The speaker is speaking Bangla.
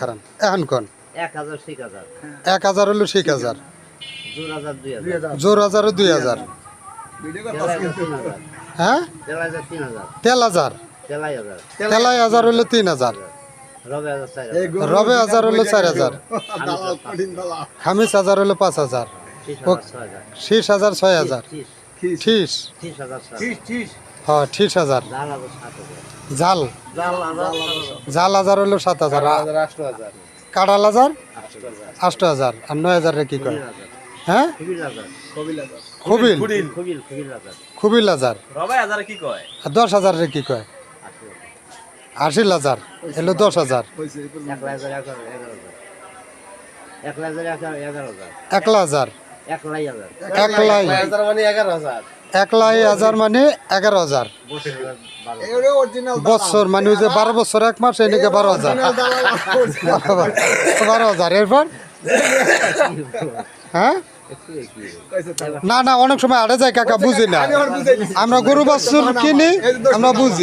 খারান এখন কোন এক হাজার হলো ঠিক হাজার। জোর হাজার দুই হাজার। হ্যাঁ? তেল হাজার তেলাই হাজার। হলো তিন হাজার। রবে হাজার চার হাজার। রবে হাজার হলো চার হাজার। খামিস হাজার পাঁচ হাজার হলো পাঁচ হাজার। ত্রিশ হাজার ছয় হাজার। শীষ হাজার। ত্রিশ হাজার। হ্যাঁ ঠিস হাজার। হলো সাত হাজার কাঁড়াল হাজার আষ্ট হাজার। আর নয় হাজারে কি করে হ্যাঁ? খুবিল খুবিল হাজার। রবাই হাজার কি কয়? আর দশ কি কয়? আশি হাজার। এলো দশ হাজার। এক হাজার এগারো এগারো হাজার। এক হাজার এক লাই হাজার মানে এগারো হাজার। একলাই হাজার মানে এগারো হাজার। বছর মানে ওই যে বারো বছর এক মাস এনেকে বারো হাজার। বারো হাজার। এরপর? হ্যাঁ? না না অনেক সময় আড়ে যায় কাকা বুঝি না। আমরা গরু বাছুর কিনি আমরা বুঝি।